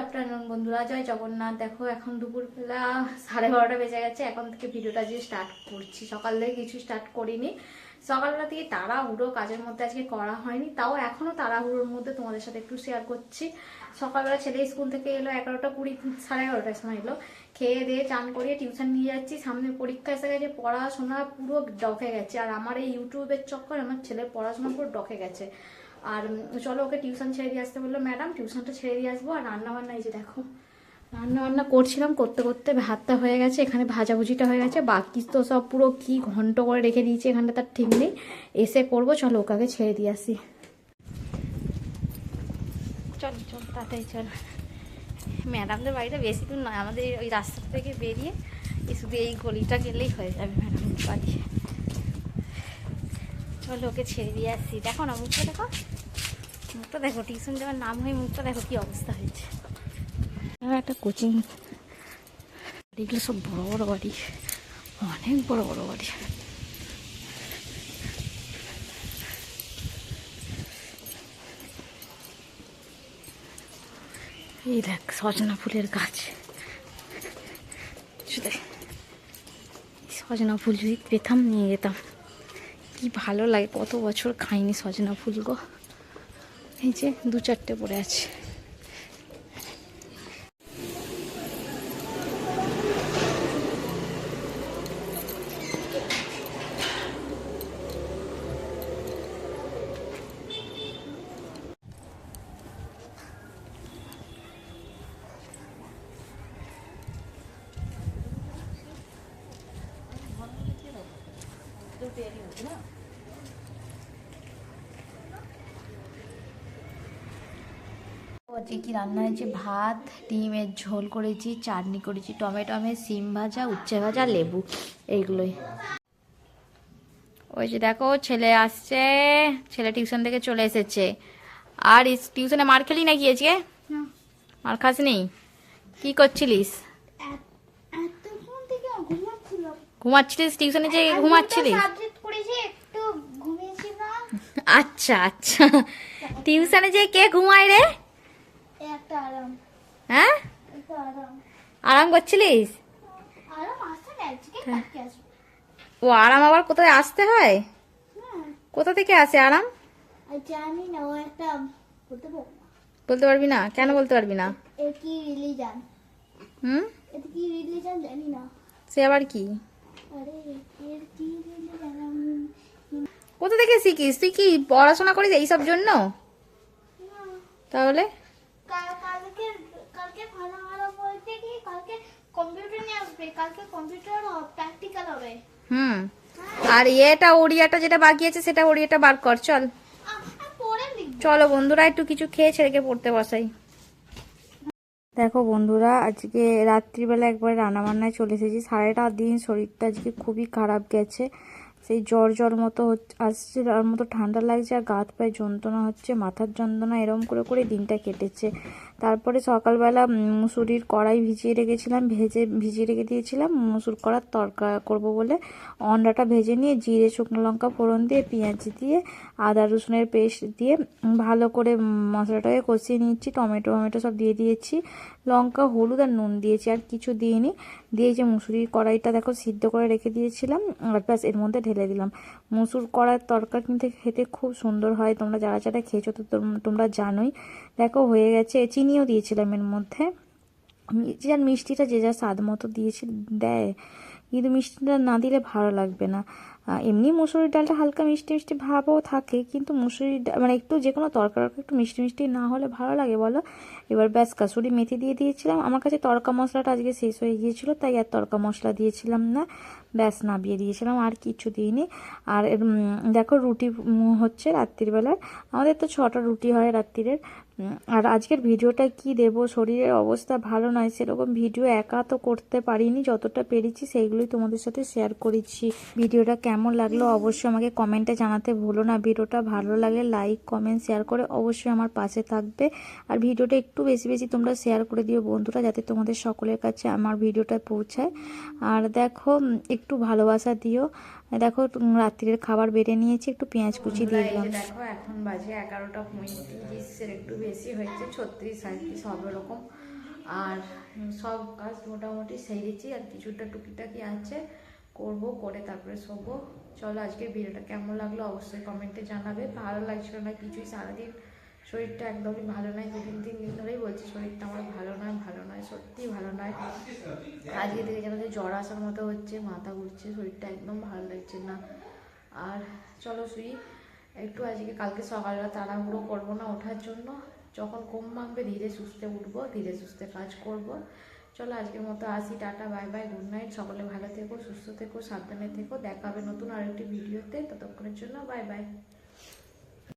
Afternoon বন্ধুরা। জয় জগন্নাথ। দেখো, এখন দুপুরবেলা সাড়ে বারোটা বেজে গেছে। এখন থেকে ভিডিওটা যে স্টার্ট করছি। সকাল থেকে কিছু স্টার্ট করিনি। সকালবেলা থেকে তাড়াহুড়ো কাজের মধ্যে আজকে করা হয়নি। তাও এখনও তাড়াহুড়োর মধ্যে তোমাদের সাথে একটু শেয়ার করছি। সকালবেলা ছেলে স্কুল থেকে এলো এগারোটা কুড়ি, সাড়ে এগারোটার সময় এলো। খেয়ে দিয়ে চান করিয়ে টিউশন নিয়ে যাচ্ছি। সামনে পরীক্ষা এসে গেছে, পড়াশোনা পুরো ডকে গেছে। আর আমার এই ইউটিউবের চক্কর আমার ছেলের পড়াশোনা পুরো ডকে গেছে। আর চলো ওকে টিউশন ছেড়ে দিয়ে আসতে বলল, ম্যাডাম, টিউশনটা ছেড়ে দিয়ে আসব আর রান্না বান্না এই যে দেখো। রান্না বান্না করছিলাম, করতে করতে ভাতটা হয়ে গেছে, এখানে ভাজাভুজিটা হয়ে গেছে, বাকি তো সব পুরো কি ঘন্ট করে রেখে দিয়েছি, এখানটা তার ঠিক নেই। এসে করব, চলো ওকে ছেড়ে দিয়ে আসি। চল চল, তাড়াতাড়ি চল। ম্যাডামদের বাড়িটা বেশি দূর নয়, আমাদের ওই রাস্তা থেকে বেরিয়ে শুধু এই গলিটা গেলেই হয়ে যাবে ম্যাডামদের বাড়ি। চলো, ওকে ছেড়ে দিয়ে আসছি। দেখো না, মুখটা দেখো। মুখটা দেখো, টিউশন যাওয়ার নাম হয়ে মুখটা দেখো কি অবস্থা হয়েছে। আর একটা কোচিং এগুলো সব বড় বড় বাড়ি। অনেক বড় বড় বাড়ি। এই দেখ, সজনা ফুলের গাছ। সজনা ফুল যদি পেতাম, নিয়ে যেতাম। কি ভালো লাগে। কত বছর খাইনি সজনা ফুল গো। এই যে দু চারটে পড়ে আছে। আজকে কি রান্না হয়েছে ভাত ডিমের ঝোল করেছি চাটনি করেছি টমেটো আমের সিম ভাজা উচ্ছে ভাজা লেবু এইগুলোই ওই যে দেখো ছেলে আসছে ছেলে টিউশন থেকে চলে এসেছে আর ইস- টিউশনে মার খেলি নাকি আজকে মার খাসনি কি করছিলিস ঘুমাচ্ছিলিস টিউশনে যে ঘুমাচ্ছিলিস সাবজেক্ট করেছি একটু ঘুমিয়েছিলাম আচ্ছা আচ্ছা। টিউশনে যে কে ঘুমায় রে? হ্যাঁ? আরাম। করছিলিস? আসবে ও আরাম আবার কোথায় আসতে হয়? হ্যাঁ। কোথা থেকে আসে আরাম? বলতে পারব না। কেন বলতে পারবি না? হুম? সে আবার কি? আরে এর কি কোথা থেকে শিখিস? তুই কি পড়াশোনা করিস এইসব জন্য? তাহলে? কালকে কালকে ভালো ভালো বলতে কি কালকে কম্পিউটার নিয়ে আসবে। কালকে কম্পিউটার প্র্যাকটিক্যাল হবে। হুম। আর এটা ওড়িয়াটা যেটা বাকি আছে সেটা ওড়িয়াটা বার কর চল। চলো বন্ধুরা একটু কিছু খেয়ে ছেলেকে পড়তে বসাই। দেখো বন্ধুরা আজকে রাত্রিবেলা একবার রান্নাবান্নায় চলে এসেছি। সারাটা দিন শরীরটা আজকে খুবই খারাপ গেছে। সেই জ্বর জ্বর মতো আসছে, আর মতো ঠান্ডা লাগছে, আর গাত পায়ে যন্ত্রণা হচ্ছে, মাথার যন্ত্রণা, এরম করে করে দিনটা কেটেছে। তারপরে সকালবেলা মুসুরির কড়াই ভিজিয়ে রেখেছিলাম, ভেজে, ভিজিয়ে রেখে দিয়েছিলাম। মুসুর করার তরকা করব বলে অন্ডাটা ভেজে নিয়ে জিরে, শুকনো লঙ্কা, ফোড়ন দিয়ে, পেঁয়াজ দিয়ে, আদা, রসুনের পেস্ট দিয়ে ভালো করে মশলাটাকে কষিয়ে নিচ্ছি টমেটো টমেটো সব দিয়ে দিয়েছি। লঙ্কা, হলুদ আর নুন দিয়েছি, আর কিছু দিইনি। দিয়ে যে মুসুরির কড়াইটা দেখো সিদ্ধ করে রেখে দিয়েছিলাম, আর ব্যাস এর মধ্যে ঢেলে দিলাম। মুসুর করার তরকার কিন্তু খেতে খুব সুন্দর হয়। তোমরা যারা যারা খেয়েছো তো তোম- তোমরা জানোই। দেখো, হয়ে গেছে। চিনিও দিয়েছিলাম এর মধ্যে। যার মিষ্টিটা যে যা স্বাদ মতো দিয়েছে, দেয়। কিন্তু মিষ্টিটা না দিলে ভালো লাগবে না। এমনি মুসুরির ডালটা হালকা মিষ্টি মিষ্টি ভাবও থাকে, কিন্তু মুসুরির ডাল মানে একটু যে কোনো তরকারি একটু মিষ্টি মিষ্টি না হলে ভালো লাগে, বলো? এবার ব্যাস, কাসুরি মেথি দিয়ে দিয়েছিলাম। আমার কাছে তড়কা মশলাটা আজকে শেষ হয়ে গিয়েছিল, তাই আর তড়কা মশলা দিয়েছিলাম না। ব্যাস, নাবিয়ে দিয়েছিলাম, আর কিছু দিইনি। আর দেখো রুটি হচ্ছে রাত্রিবেলার। আমাদের তো ছটা রুটি হয় রাত্রিরের। আর আজকের ভিডিওটা কি দেব? শরীরের অবস্থা ভালো নয়, সেরকম ভিডিও একা তো করতে পারিনি। যতটা পেরেছি, সেইগুলোই তোমাদের সাথে শেয়ার করেছি। ভিডিওটা কেমন কেমন লাগল অবশ্যই আমাকে কমেন্টে জানাতে ভুলো না। ভিডিওটা ভালো লাগলে লাইক কমেন্ট শেয়ার করে অবশ্যই আমার পাশে থাকবে। আর ভিডিওটা একটু বেশি বেশি তোমরা শেয়ার করে দিও বন্ধুরা যাতে তোমাদের সকলের কাছে আমার ভিডিওটা পৌঁছায়। আর দেখো একটু ভালোবাসা দিও। দেখো রাত্রির খাবার বেড়ে নিয়েছি একটু পেঁয়াজ কুচি দিয়ে দিলাম। দেখো এখন বাজে এগারোটা পঁয়ত্রিশের একটু বেশি হয়েছে ছত্রিশ সাঁত্রিশ সব রকম আর সব কাজ মোটামুটি সেরেছি আর কিছুটা টুকিটাকি আছে। করব, করে তারপরে শোবো। চলো আজকে ভিডিওটা কেমন লাগল অবশ্যই কমেন্টে জানাবে। ভালো লাগছিল না কিছুই? সারাদিন শরীরটা একদমই ভালো নয় দুদিন তিন দিন ধরেই বলছি শরীরটা আমার ভালো নয় ভালো নয় সত্যিই ভালো নয়। আজকে থেকে যেন যে জ্বর আসার মতো হচ্ছে, মাথা ঘুরছে, শরীরটা একদম ভালো লাগছে না। আর চলো, শুই। একটু আজকে, কালকে সকালবেলা তাড়াহুড়ো করব না ওঠার জন্য। যখন ঘুম ভাঙবে, ধীরে সুস্থে উঠবো, ধীরে সুস্থে কাজ করব। চলো আজকের মতো আসি, tata, bye bye, good night. সকলে ভালো থেকো, সুস্থ থেকো, সাবধানে থেকো। দেখা হবে নতুন আরেকটি ভিডিওতে। ততক্ষণের জন্য বাই বাই।